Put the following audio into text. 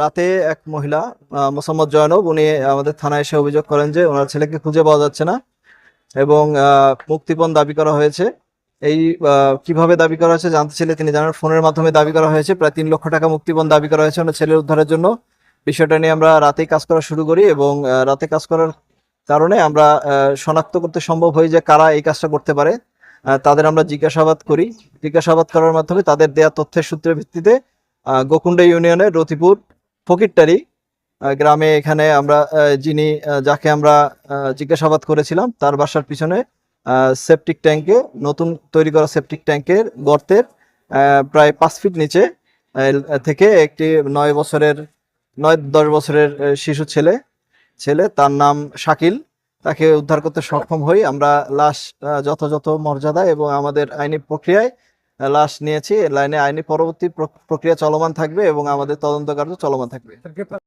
রাতে এক মহিলা মোসাম্মদ জয়নব উনি আমাদের থানায় এসে অভিযোগ করেন যে ওনার ছেলেকে খুঁজে পাওয়া যাচ্ছে না এবং মুক্তিপণ দাবি করা হয়েছে। এই কীভাবে দাবি করা হয়েছে জানতে চাইলে তিনি জানান ফোনের মাধ্যমে দাবি করা হয়েছে। প্রায় তিন লক্ষ টাকা মুক্তিপণ দাবি করা হয়েছে ওনার ছেলের উদ্ধারের জন্য। বিষয়টা নিয়ে আমরা রাতেই কাজ করা শুরু করি এবং রাতে কাজ করার কারণে আমরা শনাক্ত করতে সম্ভব হয় যে কারা এই কাজটা করতে পারে। তাদের আমরা জিজ্ঞাসাবাদ করি। জিজ্ঞাসাবাদ করার মাধ্যমে তাদের দেয়া তথ্যের সূত্রের ভিত্তিতে আহ, গোকুণ্ডা ইউনিয়নের রতিপুর ফকিরটারি গ্রামে এখানে আমরা যিনি যাকে আমরা জিজ্ঞাসাবাদ করেছিলাম, তার বাসার পিছনে সেপটিক ট্যাঙ্কে নতুন তৈরি করা সেপটিক ট্যাঙ্কের গর্তের প্রায় পাঁচ ফিট নিচে থেকে একটি নয় বছরের, নয় দশ বছরের শিশু ছেলে ছেলে, তার নাম শাকিল। তাকে উদ্ধার করতে সক্ষম হই। আমরা লাশ যথাযথ মর্যাদা এবং আমাদের আইনি প্রক্রিয়ায় লাশ নিয়েছি লাইনে আইনি পরবর্তী প্রক্রিয়া চলমান থাকবে এবং আমাদের তদন্ত কার্য চলমান থাকবে।